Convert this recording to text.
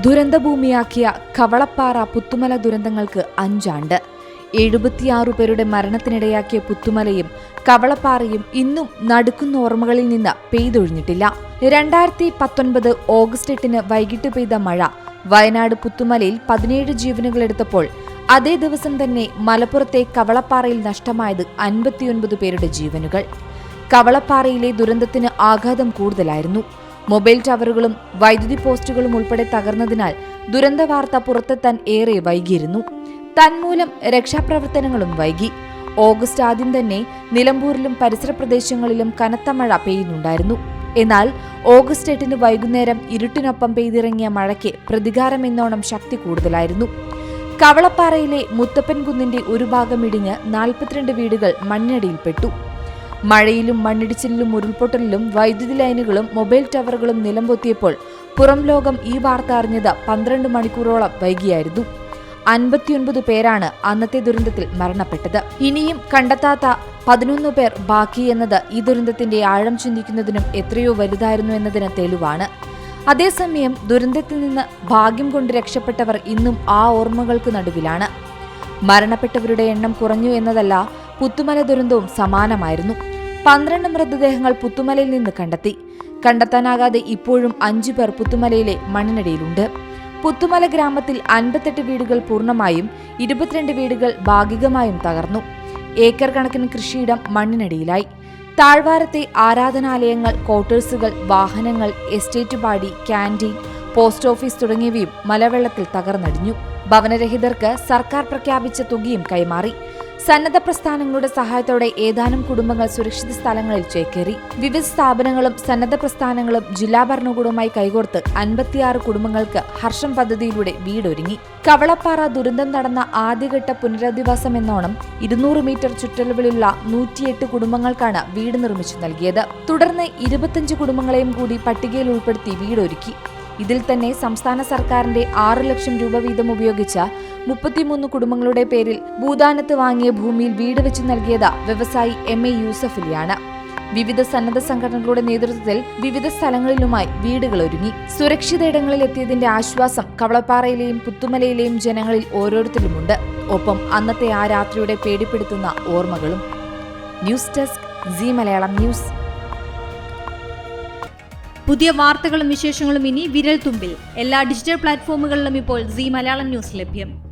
ദുരന്തഭൂമിയാക്കിയ കവളപ്പാറ പുത്തുമല ദുരന്തങ്ങൾക്ക് അഞ്ചാണ്ട്. എഴുപത്തിയാറു പേരുടെ മരണത്തിനിടയാക്കിയ പുത്തുമലയും കവളപ്പാറയും ഇന്നും നടുക്കുന്ന ഓർമ്മകളിൽ നിന്ന് പെയ്തൊഴിഞ്ഞിട്ടില്ല. രണ്ടായിരത്തി പത്തൊൻപത് ഓഗസ്റ്റ് എട്ടിന് വൈകിട്ട് പെയ്ത മഴ വയനാട് പുത്തുമലയിൽ പതിനേഴ് ജീവനുകളെടുത്തപ്പോൾ അതേ ദിവസം തന്നെ മലപ്പുറത്തെ കവളപ്പാറയിൽ നഷ്ടമായത് അൻപത്തിയൊൻപത് പേരുടെ ജീവനുകൾ. കവളപ്പാറയിലെ ദുരന്തത്തിന് ആഘാതം കൂടുതലായിരുന്നു. മൊബൈൽ ടവറുകളും വൈദ്യുതി പോസ്റ്റുകളും ഉൾപ്പെടെ തകർന്നതിനാൽ ദുരന്ത വാർത്ത പുറത്തെത്താൻ ഏറെ വൈകിയിരുന്നു. തന്മൂലം രക്ഷാപ്രവർത്തനങ്ങളും വൈകി. ഓഗസ്റ്റ് ആദ്യം തന്നെ നിലമ്പൂരിലും പരിസര പ്രദേശങ്ങളിലും കനത്ത മഴ പെയ്യുന്നുണ്ടായിരുന്നു. എന്നാൽ ഓഗസ്റ്റ് എട്ടിന് വൈകുന്നേരം ഇരുട്ടിനൊപ്പം പെയ്തിറങ്ങിയ മഴയ്ക്ക് പ്രതികാരമെന്നോണം ശക്തി കൂടുതലായിരുന്നു. കവളപ്പാറയിലെ മുത്തപ്പൻ കുന്നിന്റെ ഒരു ഭാഗം ഇടിഞ്ഞ് നാൽപ്പത്തിരണ്ട് വീടുകൾ മണ്ണിനടിയിൽപ്പെട്ടു മഴയിലും മണ്ണിടിച്ചിലിലും ഉരുൾപൊട്ടലിലും വൈദ്യുതി ലൈനുകളും മൊബൈൽ ടവറുകളും നിലംപൊത്തിയപ്പോൾ പുറം ലോകം ഈ വാർത്ത അറിഞ്ഞത് പന്ത്രണ്ട് മണിക്കൂറോളം വൈകിയായിരുന്നു. അൻപത്തിയൊൻപത് പേരാണ് അന്നത്തെ ദുരന്തത്തിൽ മരണപ്പെട്ടത്. ഇനിയും കണ്ടെത്താത്ത പതിനൊന്ന് പേർ ബാക്കി എന്നത് ഈ ദുരന്തത്തിന്റെ ആഴം ചിന്തിക്കുന്നതിനും എത്രയോ വലുതായിരുന്നു എന്നതിന് തെളിവാണ്. അതേസമയം ദുരന്തത്തിൽ നിന്ന് ഭാഗ്യം കൊണ്ട് രക്ഷപ്പെട്ടവർ ഇന്നും ആ ഓർമ്മകൾക്ക് നടുവിലാണ്. മരണപ്പെട്ടവരുടെ എണ്ണം കുറഞ്ഞു എന്നതല്ല പുത്തുമല ദുരന്തവും സമാനമായിരുന്നു. പന്ത്രണ്ട് മൃതദേഹങ്ങൾ പുത്തുമലയിൽ നിന്ന് കണ്ടെത്തി. കണ്ടെത്താനാകാതെ ഇപ്പോഴും അഞ്ചു പേർ പുത്തുമലയിലെ മണ്ണിനടിയിലുണ്ട്. പുത്തുമല ഗ്രാമത്തിൽ അൻപത്തെട്ട് വീടുകൾ പൂർണമായും ഇരുപത്തിരണ്ട് വീടുകൾ ഭാഗികമായും തകർന്നു. ഏക്കർ കണക്കിന് കൃഷിയിടം മണ്ണിനടിയിലായി. താഴ്വാരത്തെ ആരാധനാലയങ്ങൾ ക്വാർട്ടേഴ്സുകൾ വാഹനങ്ങൾ എസ്റ്റേറ്റ് പാടി ക്യാന്റീൻ പോസ്റ്റ് ഓഫീസ് തുടങ്ങിയവയും മലവെള്ളത്തിൽ തകർന്നടിഞ്ഞു. ഭവനരഹിതർക്ക് സർക്കാർ പ്രഖ്യാപിച്ച തുകയും കൈമാറി. സന്നദ്ധ പ്രസ്ഥാനങ്ങളുടെ സഹായത്തോടെ ഏതാനും കുടുംബങ്ങൾ സുരക്ഷിത സ്ഥലങ്ങളിൽ ചേക്കേറി. വിവിധ സ്ഥാപനങ്ങളും സന്നദ്ധ പ്രസ്ഥാനങ്ങളും ജില്ലാ ഭരണകൂടവുമായി കൈകോർത്ത് അൻപത്തിയാറ് കുടുംബങ്ങൾക്ക് ഹർഷം പദ്ധതിയിലൂടെ വീടൊരുങ്ങി. കവളപ്പാറ ദുരന്തം നടന്ന ആദ്യഘട്ട പുനരധിവാസം എന്നോണം ഇരുന്നൂറ് മീറ്റർ ചുറ്റളവിലുള്ള നൂറ്റിയെട്ട് കുടുംബങ്ങൾക്കാണ് വീട് നിർമ്മിച്ചു നൽകിയത്. തുടർന്ന് ഇരുപത്തിയഞ്ച് കുടുംബങ്ങളെയും കൂടി പട്ടികയിൽ ഉൾപ്പെടുത്തി വീടൊരുക്കി. ഇതിൽ തന്നെ സംസ്ഥാന സർക്കാരിന്റെ ആറ് ലക്ഷം രൂപ വീതം ഉപയോഗിച്ച മുപ്പത്തിമൂന്ന് കുടുംബങ്ങളുടെ പേരിൽ ഭൂദാനത്ത് വാങ്ങിയ ഭൂമിയിൽ വീട് വെച്ച് നൽകിയത് വ്യവസായി എം എ യൂസഫലിയാണ്. വിവിധ സന്നദ്ധ സംഘടനകളുടെ നേതൃത്വത്തിൽ വിവിധ സ്ഥലങ്ങളിലുമായി വീടുകൾ ഒരുങ്ങി. സുരക്ഷിത ഇടങ്ങളിൽ എത്തിയതിന്റെ ആശ്വാസം കവളപ്പാറയിലെയും പുത്തുമലയിലെയും ജനങ്ങളിൽ ഓരോരുത്തരുമുണ്ട് ഒപ്പം അന്നത്തെ ആ രാത്രിയുടെ പേടിപ്പെടുത്തുന്ന ഓർമ്മകളും. News desk Zee Malayalam news. പുതിയ വാർത്തകളും വിശേഷങ്ങളും ഇനി വിരൽ തുമ്പിൽ എല്ലാ ഡിജിറ്റൽ പ്ലാറ്റ്ഫോമുകളിലും ഇപ്പോൾ സി മലയാളം ന്യൂസ് ലഭ്യം.